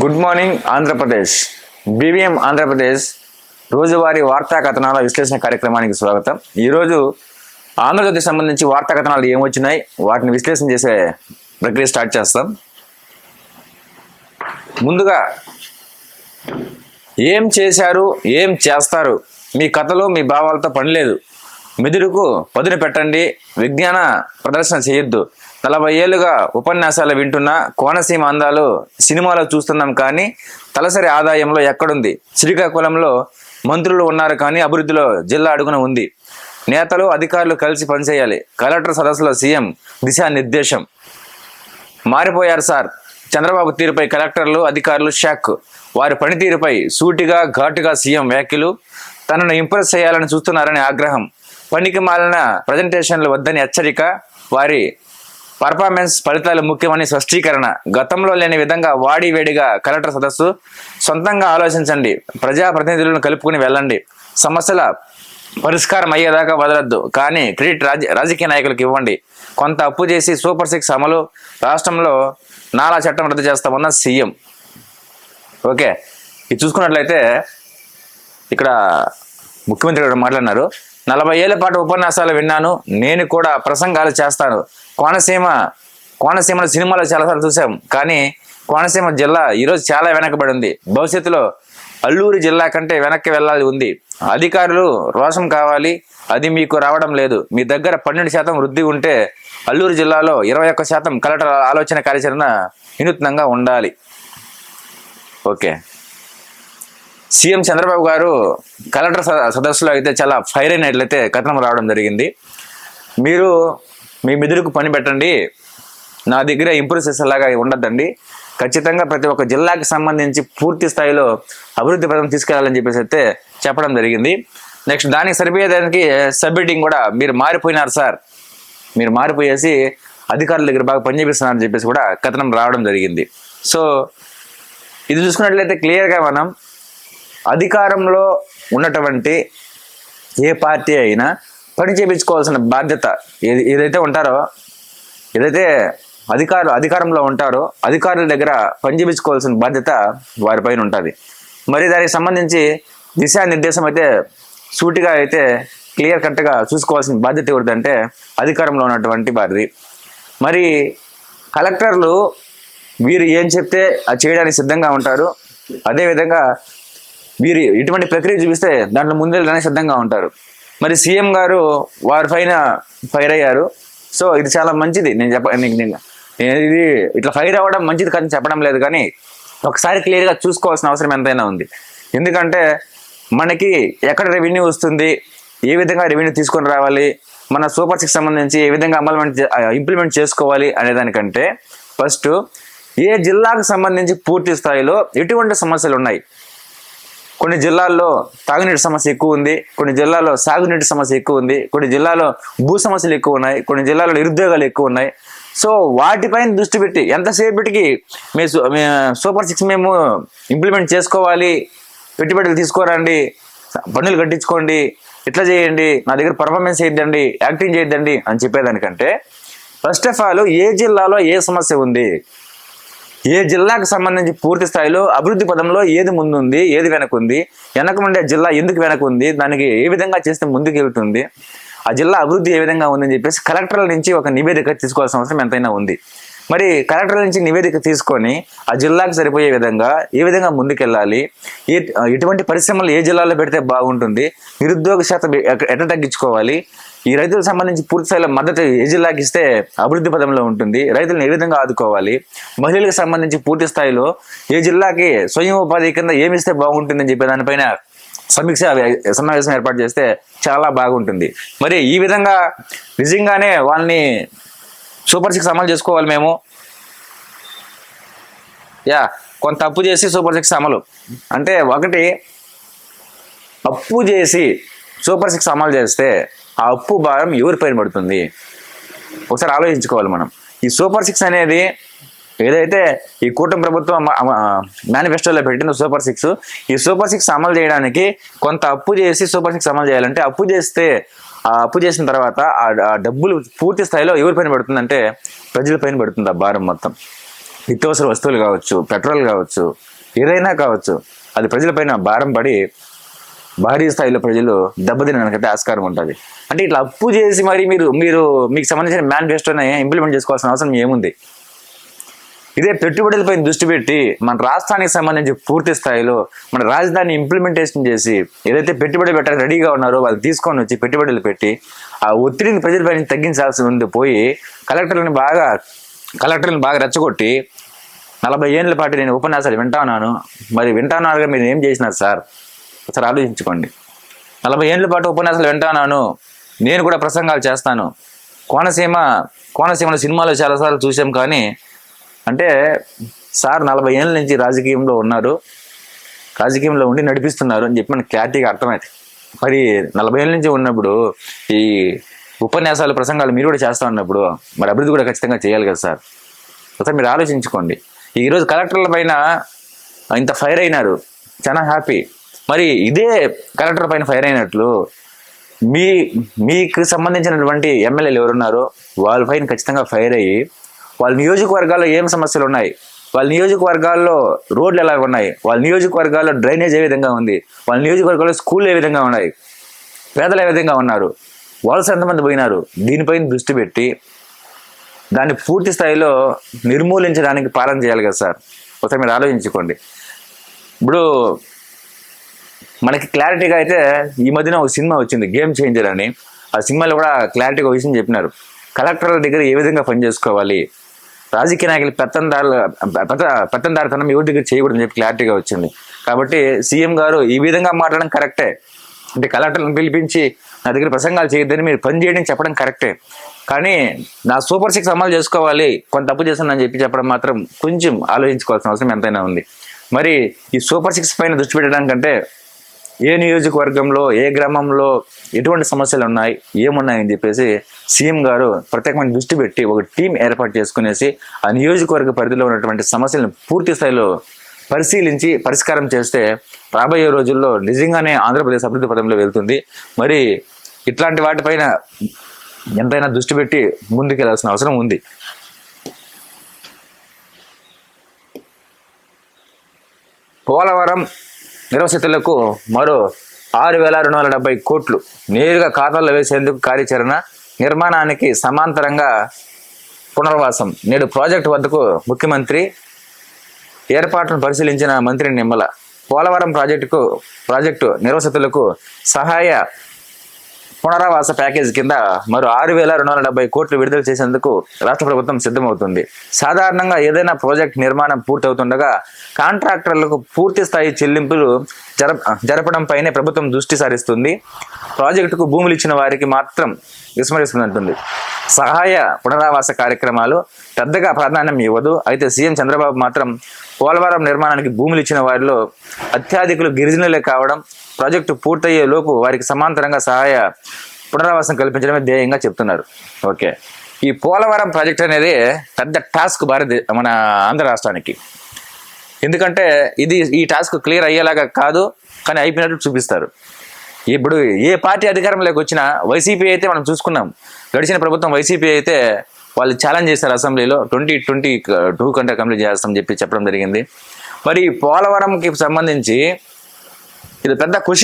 Good morning Andhra Pradesh BVM Andhra Pradesh రోజువారీ వార్తా కథనాల విశ్లేషణ కార్యక్రమానికి స్వాగతం. ఈరోజు ఆంధ్రజ్యోతికి సంబంధించి వార్తా కథనాలు ఏమొచ్చినాయి వాటిని విశ్లేషణ చేసే ప్రక్రియ స్టార్ట్ చేస్తాం. ముందుగా ఏం చేశారు ఏం చేస్తారు? మీ కథలో మీ భావాలతో పని లేదు. మెదుడుకు పదును పెట్టండి విజ్ఞాన ప్రదర్శన చేయొద్దు. నలభై ఏళ్ళుగా ఉపన్యాసాలు వింటున్న కోనసీమ అందాలు సినిమాలో చూస్తున్నాం కానీ తలసరి ఆదాయంలో ఎక్కడుంది? శ్రీకాకుళంలో మంత్రులు ఉన్నారు కానీ అభివృద్ధిలో జిల్లా అడుగున ఉంది. నేతలు అధికారులు కలిసి పనిచేయాలి. కలెక్టర్ సదస్సులో సీఎం దిశానిర్దేశం. మారిపోయారు సార్. చంద్రబాబు తీరుపై కలెక్టర్లు అధికారులు షాక్. వారి పనితీరుపై సూటిగా ఘాటుగా సీఎం వ్యాఖ్యలు. తనను ఇంప్రెస్ చేయాలని చూస్తున్నారని ఆగ్రహం. పనికి మాలిన ప్రజెంటేషన్లు వద్దని హెచ్చరిక. వారి పర్ఫార్మెన్స్ ఫలితాలు ముఖ్యమని స్పష్టీకరణ. గతంలో లేని విధంగా వాడి వేడిగా కలెక్టర్ సదస్సు. సొంతంగా ఆలోచించండి. ప్రజాప్రతినిధులను కలుపుకుని వెళ్ళండి. సమస్యల పరిష్కారం అయ్యేదాకా వదలద్దు. కానీ క్రెడిట్ రాజ రాజకీయ నాయకులకు ఇవ్వండి. కొంత అప్పు చేసి సూపర్ సిక్స్ అమలు. రాష్ట్రంలో నాలా చట్టం రద్దు చేస్తామన్న సీఎం. ఓకే. ఇది చూసుకున్నట్లయితే ఇక్కడ ముఖ్యమంత్రి గారు మాట్లాడినారు. నలభై ఏళ్ళ పాటు ఉపన్యాసాలు విన్నాను. నేను కూడా ప్రసంగాలు చేస్తాను. కోనసీమ కోనసీమలో సినిమాలో చాలాసార్లు చూసాం కానీ కోనసీమ జిల్లా ఈరోజు చాలా వెనకబడి ఉంది. భవిష్యత్తులో అల్లూరు జిల్లా కంటే వెనక్కి వెళ్ళాలి ఉంది. అధికారులు రోషం కావాలి. అది మీకు రావడం లేదు. మీ దగ్గర పన్నెండు శాతం వృద్ధి ఉంటే అల్లూరు జిల్లాలో ఇరవై ఒక్క శాతం కలెక్టర్ ఆలోచన కార్యాచరణ వినూత్నంగా ఉండాలి. ఓకే. సీఎం చంద్రబాబు గారు కలెక్టర్ సదస్సులో అయితే చాలా ఫైర్ అయినట్లయితే కథనం రావడం జరిగింది. మీరు మీ మెదడుకు పని పెట్టండి. నా దగ్గర ఇంప్రూవ్ చేసేలాగా ఉండద్దండి. ఖచ్చితంగా ప్రతి ఒక్క జిల్లాకి సంబంధించి పూర్తి స్థాయిలో అభివృద్ధి పథకం తీసుకెళ్ళాలని చెప్పేసి అయితే చెప్పడం జరిగింది. నెక్స్ట్ దానికి సరిపోయేదానికి సబ్మిటింగ్ కూడా మీరు మారిపోయినారు సార్. మీరు మారిపోయేసి అధికారుల దగ్గర బాగా పనిచేపిస్తున్నారని చెప్పేసి కూడా కథనం రావడం జరిగింది. సో ఇది చూసుకున్నట్లయితే క్లియర్గా మనం అధికారంలో ఉన్నటువంటి ఏ పార్టీ అయినా పని చేయించుకోవాల్సిన బాధ్యత ఏది ఏదైతే ఉంటారో ఏదైతే అధికారు అధికారంలో ఉంటారో అధికారుల దగ్గర పని చేయించుకోవాల్సిన బాధ్యత వారిపైన ఉంటుంది. మరి దానికి సంబంధించి దిశానిర్దేశం అయితే సూటిగా అయితే క్లియర్ కట్గా చూసుకోవాల్సిన బాధ్యత ఎవరిదంటే అధికారంలో ఉన్నటువంటి వారిది. మరి కలెక్టర్లు వీరు ఏం చెప్తే అది చేయడానికి సిద్ధంగా ఉంటారు. అదేవిధంగా వీరు ఇటువంటి ప్రక్రియ చూపిస్తే దాంట్లో ముందెళ్ళడానికి సిద్ధంగా ఉంటారు. మరి సీఎం గారు వారి పైన ఫైర్ అయ్యారు. సో ఇది చాలా మంచిది. నేను చెప్ప నేను- ఇది ఇట్లా ఫైర్ అవ్వడం మంచిది కానీ చెప్పడం లేదు కానీ ఒకసారి క్లియర్గా చూసుకోవాల్సిన అవసరం ఎంతైనా ఉంది. ఎందుకంటే మనకి ఎక్కడ రెవెన్యూ వస్తుంది ఏ విధంగా రెవెన్యూ తీసుకొని రావాలి మన సూపర్ సిక్స్ సంబంధించి ఏ విధంగా అమల్మెంట్ ఇంప్లిమెంట్ చేసుకోవాలి అనే దానికంటే ఫస్ట్ ఏ జిల్లాకు సంబంధించి పూర్తి స్థాయిలో ఎటువంటి సమస్యలు ఉన్నాయి కొన్ని జిల్లాల్లో తాగునీటి సమస్య ఎక్కువ ఉంది కొన్ని జిల్లాల్లో సాగునీటి సమస్య ఎక్కువ ఉంది కొన్ని జిల్లాలో భూ సమస్యలు ఎక్కువ ఉన్నాయి కొన్ని జిల్లాలో నిరుద్యోగాలు ఎక్కువ ఉన్నాయి. సో వాటిపైన దృష్టి పెట్టి ఎంతసేపటికి మీ మీ సూపర్ సిక్స్ మేము ఇంప్లిమెంట్ చేసుకోవాలి పెట్టుబడులు తీసుకోరండి పన్నులు కట్టించుకోండి ఇట్లా చేయండి నా దగ్గర పర్ఫార్మెన్స్ చేయొద్దండి యాక్టింగ్ చేయొద్దండి అని చెప్పేదానికంటే ఫస్ట్ ఆఫ్ ఆల్ ఏ జిల్లాలో ఏ సమస్య ఉంది ఏ జిల్లాకు సంబంధించి పూర్తి స్థాయిలో అభివృద్ధి పదంలో ఏది ముందుంది ఏది వెనకుంది వెనక ఉండే జిల్లా ఎందుకు వెనకుంది దానికి ఏ విధంగా చేస్తే ముందుకు వెళ్తుంది ఆ జిల్లా అభివృద్ధి ఏ విధంగా ఉందని చెప్పేసి కలెక్టర్ల నుంచి ఒక నివేదిక తీసుకోవాల్సిన అవసరం ఎంతైనా ఉంది. మరి కలెక్టర్ల నుంచి నివేదిక తీసుకొని ఆ జిల్లాకు సరిపోయే విధంగా ఏ విధంగా ముందుకెళ్ళాలి? ఏ ఎటువంటి పరిశ్రమలు ఏ జిల్లాలో పెడితే బాగుంటుంది? నిరుద్యోగ శాతం ఎట్లా తగ్గించుకోవాలి? ఈ రైతులకు సంబంధించి పూర్తి స్థాయిలో మద్దతు ఏ జిల్లాకి ఇస్తే అభివృద్ధి పదంలో ఉంటుంది? రైతులను ఏ విధంగా ఆదుకోవాలి? మహిళలకు సంబంధించి పూర్తి స్థాయిలో ఏ జిల్లాకి స్వయం ఉపాధి కింద ఏమి ఇస్తే బాగుంటుందని చెప్పే దానిపైన సమీక్ష సమావేశం ఏర్పాటు చేస్తే చాలా బాగుంటుంది. మరి ఈ విధంగా నిజంగానే వాళ్ళని సూపర్ సిక్స్ అమలు చేసుకోవాలి మేము. యా కొంత అప్పు చేసి సూపర్ సిక్స్ అమలు. అంటే ఒకటి అప్పు చేసి సూపర్ సిక్స్ అమలు చేస్తే ఆ అప్పు భారం ఎవరిపైన పడుతుంది? ఒకసారి ఆలోచించుకోవాలి మనం. ఈ సూపర్ సిక్స్ అనేది ఏదైతే ఈ కూటమి ప్రభుత్వం మేనిఫెస్టోలో పెట్టిన సూపర్ సిక్స్ ఈ సూపర్ సిక్స్ అమలు చేయడానికి కొంత అప్పు చేసి సూపర్ సిక్స్ అమలు చేయాలంటే అప్పు చేస్తే ఆ అప్పు చేసిన తర్వాత ఆ డబ్బులు పూర్తి స్థాయిలో ఎవరి పైన పడుతుందంటే ప్రజల పైన పడుతుంది ఆ భారం మొత్తం. నిత్యావసర వస్తువులు కావచ్చు పెట్రోల్ కావచ్చు ఏదైనా కావచ్చు అది ప్రజలపైన భారం పడి భారీ స్థాయిలో ప్రజలు దెబ్బతినడానికైతే ఆస్కారం ఉంటుంది. అంటే ఇట్లా అప్పు చేసి మరి మీరు మీరు మీకు సంబంధించిన మేనిఫెస్టోని ఇంప్లిమెంట్ చేసుకోవాల్సిన అవసరం ఏముంది? ఇదే పెట్టుబడులపై దృష్టి పెట్టి మన రాష్ట్రానికి సంబంధించి పూర్తి స్థాయిలో మన రాజధాని ఇంప్లిమెంటేషన్ చేసి ఏదైతే పెట్టుబడి పెట్టడానికి రెడీగా ఉన్నారో వాళ్ళు తీసుకొని వచ్చి పెట్టుబడులు పెట్టి ఆ ఒత్తిడిని ప్రజలపై తగ్గించాల్సి ఉంది పోయి కలెక్టర్లను బాగా కలెక్టర్లను బాగా రెచ్చగొట్టి నలభై ఏళ్ళ పాటు నేను ఉపన్యాసాలు వింటా ఉన్నాను. మరి వింటానారుగా మీరు ఏం చేసినారు సార్? ఒకసారి ఆలోచించుకోండి. నలభై ఏళ్ళ పాటు ఉపన్యాసాలు వింటానాను నేను కూడా ప్రసంగాలు చేస్తాను. కోనసీమ కోనసీమలో సినిమాలో చాలాసార్లు చూసాం కానీ అంటే సార్ నలభై ఏళ్ళ నుంచి రాజకీయంలో ఉన్నారు. రాజకీయంలో ఉండి నడిపిస్తున్నారు అని చెప్పి మనకి క్లారిటీగా అర్థమైంది. మరి నలభై ఏళ్ళ నుంచి ఉన్నప్పుడు ఈ ఉపన్యాసాలు ప్రసంగాలు మీరు కూడా చేస్తా ఉన్నప్పుడు మరి అభివృద్ధి కూడా ఖచ్చితంగా చేయాలి కదా సార్? ఒకసారి మీరు ఆలోచించుకోండి. ఈరోజు కలెక్టర్ల పైన ఇంత ఫైర్ అయినారు. చాలా హ్యాపీ. మరి ఇదే కలెక్టర్ పైన ఫైర్ అయినట్లు మీ మీకు సంబంధించినటువంటి ఎమ్మెల్యేలు ఎవరున్నారో వాళ్ళ పైన ఖచ్చితంగా ఫైర్ అయ్యి వాళ్ళ నియోజకవర్గాల్లో ఏం సమస్యలు ఉన్నాయి? వాళ్ళ నియోజకవర్గాల్లో రోడ్లు ఎలా ఉన్నాయి? వాళ్ళ నియోజకవర్గాల్లో డ్రైనేజ్ ఏ విధంగా ఉంది? వాళ్ళ నియోజకవర్గాల్లో స్కూల్ ఏ విధంగా ఉన్నాయి? పేదలు ఏ విధంగా ఉన్నారు? వలస ఎంతమంది పోయినారు? దీనిపైన దృష్టి పెట్టి దాన్ని పూర్తి స్థాయిలో నిర్మూలించడానికి పాలన చేయాలి కదా సార్. ఒకసారి మీరు ఆలోచించుకోండి. ఇప్పుడు మనకి క్లారిటీగా అయితే ఈ మధ్యన ఒక సినిమా వచ్చింది గేమ్ చేంజర్ అని. ఆ సినిమాలో కూడా క్లారిటీగా విషయం చెప్పినారు. కలెక్టర్ల దగ్గర ఏ విధంగా పని చేసుకోవాలి? రాజకీయ నాయకులు పెత్తందారులు పెద్ద పెత్తందారితనం ఎవరి దగ్గర చేయకూడదని చెప్పి క్లారిటీగా వచ్చింది. కాబట్టి సీఎం గారు ఈ విధంగా మాట్లాడడం కరెక్టే. అంటే కలెక్టర్లను పిలిపించి నా దగ్గర ప్రసంగాలు చేయొద్దని మీరు పని చేయడం చెప్పడం కరెక్టే. కానీ నా సూపర్ సిక్స్ అమలు చేసుకోవాలి కొంత తప్పు చేశానని చెప్పి చెప్పడం మాత్రం కొంచెం ఆలోచించుకోవాల్సిన అవసరం ఎంతైనా ఉంది. మరి ఈ సూపర్ సిక్స్ పైన దృష్టి పెట్టడానికంటే ఏ నియోజకవర్గంలో ఏ గ్రామంలో ఎటువంటి సమస్యలు ఉన్నాయి ఏమున్నాయని చెప్పేసి సీఎం గారు ప్రత్యేకమైన దృష్టి పెట్టి ఒక టీం ఏర్పాటు చేసుకునేసి ఆ నియోజకవర్గ పరిధిలో ఉన్నటువంటి సమస్యలను పూర్తి స్థాయిలో పరిశీలించి పరిష్కారం చేస్తే రాబోయే రోజుల్లో నిజంగానే ఆంధ్రప్రదేశ్ అభివృద్ధి పదంలో వెళ్తుంది. మరి ఇట్లాంటి వాటిపైన ఎంతైనా దృష్టి పెట్టి ముందుకెళ్ళాల్సిన అవసరం ఉంది. పోలవరం నిర్వసితులకు మరో ఆరు వేల రెండు వందల డెబ్బై కోట్లు నేరుగా ఖాతాల్లో వేసేందుకు కార్యాచరణ నిర్మాణానికి సమాంతరంగా పునర్వాసం నేడు ప్రాజెక్టు వద్దకు ముఖ్యమంత్రి ఏర్పాట్లను పరిశీలించిన మంత్రి నిమ్మల పోలవరం ప్రాజెక్టుకు ప్రాజెక్టు నిర్వసితులకు సహాయ పునరావాస ప్యాకేజ్ కింద మరో ఆరు వేల రెండు వందల డెబ్బై కోట్లు విడుదల చేసేందుకు రాష్ట్ర ప్రభుత్వం సిద్ధమవుతుంది. సాధారణంగా ఏదైనా ప్రాజెక్ట్ నిర్మాణం పూర్తవుతుండగా కాంట్రాక్టర్లకు పూర్తి స్థాయి చెల్లింపులు జరప జరపడంపైనే ప్రభుత్వం దృష్టి సారిస్తుంది. ప్రాజెక్టుకు భూములు ఇచ్చిన వారికి మాత్రం విస్మరిస్తుందంటుంది. సహాయ పునరావాస కార్యక్రమాలు పెద్దగా ప్రాధాన్యం ఇవ్వదు. అయితే సీఎం చంద్రబాబు మాత్రం పోలవరం నిర్మాణానికి భూములు ఇచ్చిన వారిలో అత్యధికులు గిరిజనులే కావడం ప్రాజెక్టు పూర్తయ్యే లోపు వారికి సమాంతరంగా సహాయ పునరావాసం కల్పించడమే ధ్యేయంగా చెప్తున్నారు. ఓకే. ఈ పోలవరం ప్రాజెక్ట్ అనేది పెద్ద టాస్క్ భారత మన ఆంధ్ర రాష్ట్రానికి. ఎందుకంటే ఇది ఈ టాస్క్ క్లియర్ అయ్యేలాగా కాదు కానీ అయిపోయినట్టు చూపిస్తారు. ఇప్పుడు ఏ పార్టీ అధికారంలోకి వచ్చినా వైసీపీ అయితే మనం చూసుకున్నాం. గడిచిన ప్రభుత్వం వైసీపీ అయితే వాళ్ళు ఛాలెంజ్ చేశారు అసెంబ్లీలో ట్వంటీ ట్వంటీ టూ కంటే కంప్లీట్ చేస్తామని చెప్పి చెప్పడం జరిగింది. మరి ఈ పోలవరంకి సంబంధించి ఇది పెద్ద క్వశ్చన్